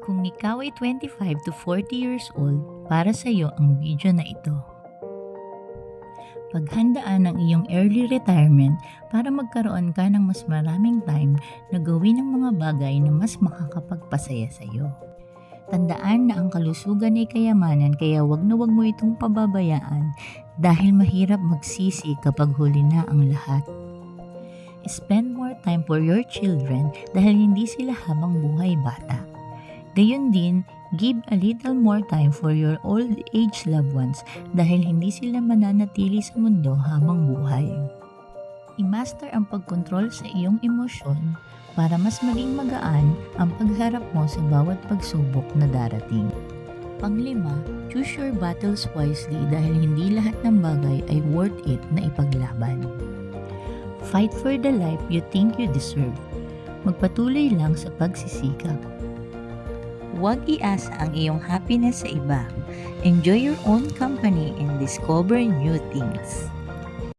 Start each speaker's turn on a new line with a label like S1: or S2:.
S1: Kung ikaw ay 25 to 40 years old, para sa iyo ang video na ito. Paghandaan ang iyong early retirement para magkaroon ka ng mas maraming time na gawin ang mga bagay na mas makakapagpasaya sa iyo. Tandaan na ang kalusugan ay kayamanan kaya wag na wag mo itong pababayaan dahil mahirap magsisi kapag huli na ang lahat. Spend more time for your children dahil hindi sila habang buhay bata. Gayon din, give a little more time for your old age loved ones dahil hindi sila mananatili sa mundo habang buhay. I-master ang pagkontrol sa iyong emosyon para mas maging magaan ang pagharap mo sa bawat pagsubok na darating. Panglima, choose your battles wisely dahil hindi lahat ng bagay ay worth it na ipaglaban. Fight for the life you think you deserve. Magpatuloy lang sa pagsisikap. Huwag iasa ang iyong happiness sa iba. Enjoy your own company and discover new things.